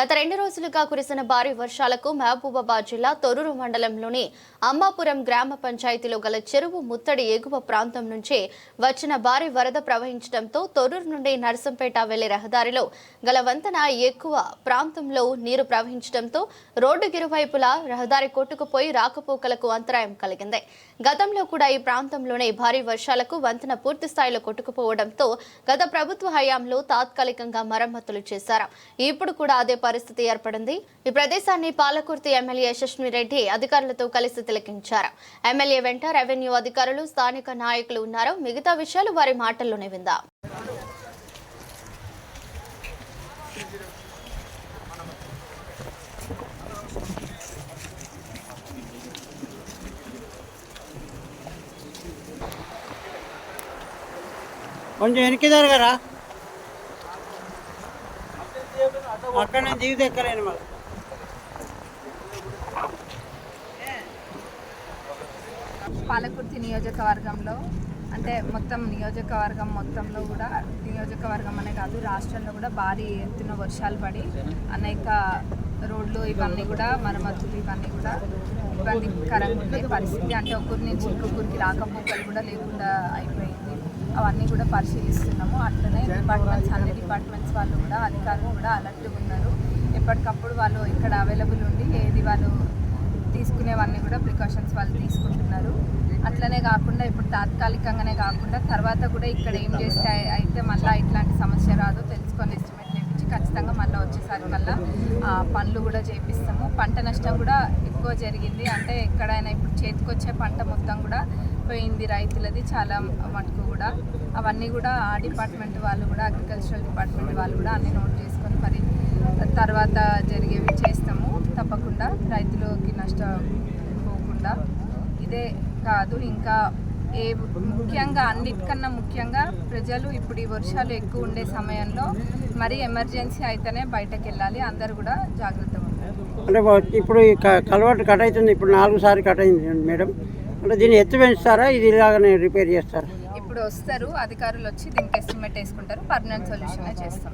గత రెండు రోజులుగా కురిసిన భారీ వర్షాలకు మహబూబాబాద్ జిల్లా తొరూరు మండలంలోని అమ్మాపురం గ్రామ పంచాయతీలో గల చెరువు ముత్తడి ఎగువ ప్రాంతం నుంచి వచ్చిన భారీ వరద ప్రవహించడంతో తొరూరు నుండి నర్సంపేట వెళ్ళే రహదారిలో గల వంతెన ఎక్కువ ప్రాంతంలో నీరు ప్రవహించడంతో రోడ్డు ఇరువైపులా రహదారి కొట్టుకుపోయి రాకపోకలకు అంతరాయం కలిగింది. గతంలో కూడా ఈ ప్రాంతంలోనే భారీ వర్షాలకు వంతెన పూర్తి స్థాయిలో కొట్టుకుపోవడంతో గత ప్రభుత్వ హయాంలో తాత్కాలికంగా మరమ్మతులు చేశారు. ఇప్పుడు కూడా అదే పరిస్థితి ఏర్పడింది. ఈ ప్రదేశాన్ని పాలకుర్తి ఎమ్మెల్యే యశస్వి రెడ్డి అధికారులతో కలిసి తిలకించారు. ఎమ్మెల్యే వెంట రెవెన్యూ అధికారులు స్థానిక నాయకులు ఉన్నారు. మిగతా విషయాలు వారి మాటల్లోనే విందాం. కొంచెం వెనక్కి జరగరా? అక్కడ నేను దిగి ఎక్కలేను మళ్ళీ పాలకుర్తి నియోజకవర్గంలో అంటే మొత్తం నియోజకవర్గం మొత్తంలో కూడా నియోజకవర్గం అనే కాదు రాష్ట్రంలో కూడా భారీ ఎత్తున వర్షాలు పడి అనేక రోడ్లు ఇవన్నీ కూడా మరమ్మతులు ఇవన్నీ కూడా ఇబ్బందికరంగా ఉండే పరిస్థితి. అంటే ఒకరి నుంచి ఇంకొకరికి రాకపోకలు కూడా లేకుండా అయిపోయింది అవన్నీ కూడా పరిశీలిస్తున్నాము. అట్లనే డిపార్ట్మెంట్స్ అన్ని డిపార్ట్మెంట్స్ వాళ్ళు కూడా అధికారులు కూడా అలర్ట్గా ఉన్నారు. ఎప్పటికప్పుడు వాళ్ళు ఇక్కడ అవైలబుల్ ఉండి ఏది వాళ్ళు తీసుకునేవన్నీ కూడా ప్రికాషన్స్ వాళ్ళు తీసుకుంటున్నారు. అట్లనే కాకుండా ఇప్పుడు తాత్కాలికంగానే కాకుండా తర్వాత కూడా ఇక్కడ ఏం చేస్తే అయి- అయితే మళ్ళీ ఇట్లాంటి సమస్య రాదో తెలుసుకొని ఎస్టిమేట్ చేయించి ఖచ్చితంగా మళ్ళీ వచ్చేసరి కల్లా ఆ, పనులు కూడా చేపిస్తాము. పంట నష్టం కూడా ఎక్కువ జరిగింది. అంటే ఎక్కడైనా ఇప్పుడు చేతికొచ్చే పంట మొత్తం కూడా పోయింది రైతులది చాలా మటుకు కూడా. అవన్నీ కూడా ఆ డిపార్ట్మెంట్ వాళ్ళు కూడా అగ్రికల్చరల్ డిపార్ట్మెంట్ వాళ్ళు కూడా అన్ని నోట్ చేసుకొని మరి తర్వాత జరిగేవి చేస్తాము. తప్పకుండా రైతులకి నష్టం పోకుండా. ఇదే కాదు ఇంకా ఏ ముఖ్యంగా అన్నిటికన్నా ముఖ్యంగా ప్రజలు ఇప్పుడు ఈ వర్షాలు ఎక్కువ ఉండే సమయంలో మరి ఎమర్జెన్సీ అయితేనే బయటకు వెళ్ళాలి అందరు కూడా జాగ్రత్త అంటే ఇప్పుడు కలవాటు కట్ అవుతుంది. ఇప్పుడు నాలుగు సార్లు కట్ అయింది మేడం. అంటే దీన్ని ఎత్తు పెంచుతారా? ఇది ఇలాగనే రిపేర్ చేస్తారా? ఇప్పుడు వస్తారు. అధికారులు వచ్చి దీనికి ఎస్టిమేట్ వేసుకుంటారు. పర్మనెంట్ సొల్యూషన్ చేస్తాం.